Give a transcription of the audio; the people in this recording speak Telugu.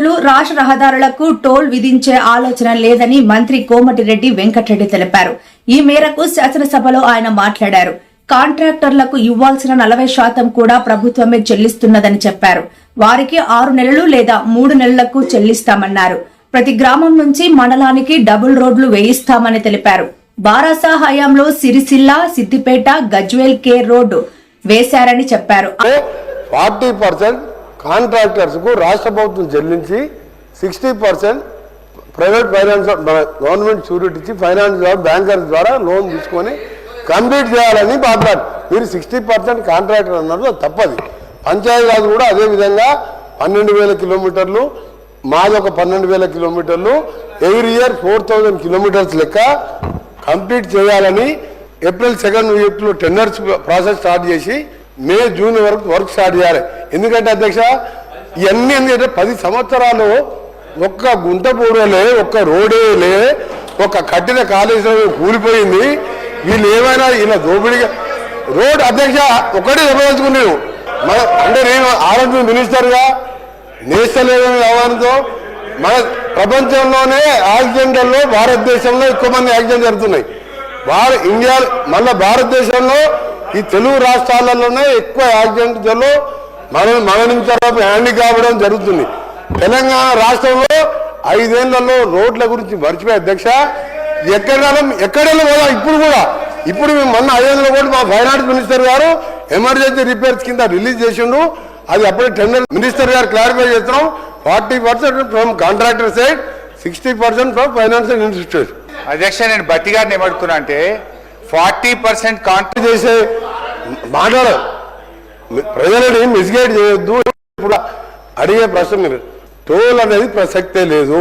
రోడ్లు రాష్ట్ర రహదారులకు టోల్ విధించే ఆలోచన లేదని మంత్రి కోమటిరెడ్డి వెంకటరెడ్డి తెలిపారు. ఈ మేరకు శాసనసభలో ఆయన మాట్లాడారు. కాంట్రాక్టర్లకు ఇవ్వాల్సిన నలభై శాతం కూడా ప్రభుత్వమే చెల్లిస్తున్నదని చెప్పారు. వారికి ఆరు నెలలు లేదా మూడు నెలలకు చెల్లిస్తామన్నారు. ప్రతి గ్రామం నుంచి మండలానికి డబుల్ రోడ్లు వేయిస్తామని తెలిపారు. బారాసా హయాంలో సిరిసిల్ల సిద్దిపేట గజ్వేల్ కేర్ రోడ్డు వేశారని చెప్పారు. ఫార్టీ పర్సెంట్ కాంట్రాక్టర్స్కు రాష్ట్ర ప్రభుత్వం చెల్లించి సిక్స్టీ పర్సెంట్ ప్రైవేట్ ఫైనాన్స్ మన గవర్నమెంట్ షూరిటీ ఇచ్చి ఫైనాన్స్ ద్వారా బ్యాంకర్స్ ద్వారా లోన్ తీసుకొని కంప్లీట్ చేయాలని మాట్లాడు మీరు సిక్స్టీ పర్సెంట్ కాంట్రాక్టర్ అన్నారు తప్పది. పంచాయతీరాజ్ కూడా అదే విధంగా పన్నెండు వేల కిలోమీటర్లు మాది ఒక పన్నెండు వేల కిలోమీటర్లు every year four thousand kilometres లెక్క కంప్లీట్ చేయాలని ఏప్రిల్ సెకండ్ వీక్లో టెండర్స్ ప్రాసెస్ స్టార్ట్ చేసి మే జూన్ వరకు వర్క్ స్టార్ట్ చేయాలి. ఎందుకంటే అధ్యక్ష ఇవన్నీ ఎందుకంటే పది సంవత్సరాలు ఒక్క గుంట పూడలే ఒక్క రోడేలే ఒక కట్టిన కాళేశ్వరం కూలిపోయింది. వీళ్ళు ఏమైనా ఇలా దోపిడిగా రోడ్ అధ్యక్ష ఒకటే చెప్పదలుచుకున్నాను. మన అంటే నేను ఆరోగ్య మినిస్టర్గా నేషనల్ వ్యవహారంతో మన ప్రపంచంలోనే యాక్సిడెంట్లలో భారతదేశంలో ఎక్కువ మంది యాక్సిడెంట్ జరుగుతున్నాయి. భారత ఇండియా మళ్ళీ భారతదేశంలో ఈ తెలుగు రాష్ట్రాలలోనే ఎక్కువ యాక్సిడెంట్లలో మన మరణించడం హ్యాండీ కావడం జరుగుతుంది. తెలంగాణ రాష్ట్రంలో ఐదేళ్ళలో రోడ్ల గురించి మర్చిపోయి అధ్యక్ష ఎక్కడ ఎక్కడెళ్ళి పోదా? ఇప్పుడు కూడా. ఇప్పుడు మేము మొన్న ఐదేళ్ళలో కూడా మా ఫైనాన్స్ మినిస్టర్ గారు ఎమర్జెన్సీ రిపేర్స్ కింద రిలీజ్ చేసిండు. అది అప్పుడే టెండర్ మినిస్టర్ గారు క్లారిఫై చేస్తున్నాం. Forty percent from contractor side sixty percent from financial institute అధ్యక్ష నేను బట్టి గారిని ఏమడుతున్నా అంటే ఫార్టీ పర్సెంట్ కాంట్రీ చేసే మాట్లాడ. ప్రజలని మిస్గైడ్ చేయొద్దు. ఇప్పుడు అడిగే ప్రశ్న మీరు. టోల్ అనేది ప్రసక్తే లేదు.